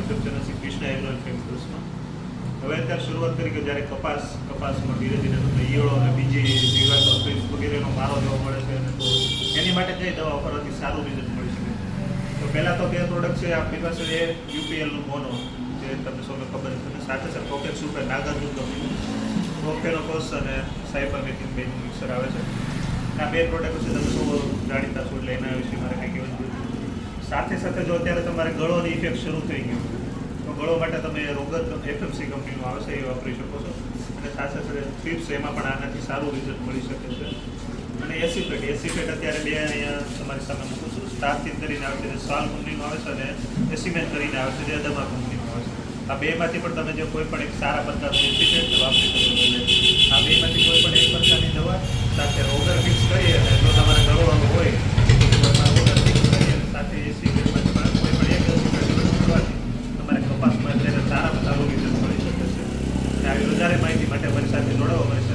Krishna agro કેમિકલ્સમાં હવે અત્યારે શરૂઆત કરી કે જ્યારે કપાસ, કપાસમાં ધીરે ધીરે ઈયળો અને બીજી જીવાતો ફ્રીજ વગેરેનો મારો જોવા મળે છે અને તો એની માટે કઈ દવા વાપરવાથી સારું રિઝલ્ટ મળી શકે તો પહેલાં તો બે પ્રોડક્ટ છે, આપણી પાસે એ યુપીએલનું મોનો, જે તમને સૌને ખબર છે. અને સાથે સાથે પોકેટ સુપર નાગાર્જુન કંપનીનું પ્રોફેનોકોસ અને સાયબર મેથિન બેનું મિક્સર આવે છે. આ બે પ્રોડક્ટ છે તમે સૌ જાણીતા છો? એટલે એના વિશે મારે કંઈ કહેવાનું નથી. સાથે સાથે જો અત્યારે તમારે ગળોની ઇફેક્ટ શરૂ થઈ ગયું તો ગળો માટે તમે રોગર એફએમસી કંપનીનું આવે છે એ વાપરી શકો છો. અને સાથે સાથે ફિપ્સ એમાં પણ આનાથી સારું રિઝલ્ટ મળી શકે છે. અને એસિફેટ એસિફેટ અત્યારે બે અહીંયા તમારી સામે મૂકું છું. સ્ટારથીન કરીને આવે છે, જે સાલ કંપનીનું આવે છે અને એસિમેન્ટ કરીને આવે છે, જે અદમા કંપનીનું આવે છે. આ બેમાંથી પણ તમે જે કોઈ પણ એક સારા પ્રકારનું એસિફેટ વાપરી શકો છો. વધારે માહિતી માટે અમારી સાથે જોડાઓ અમારી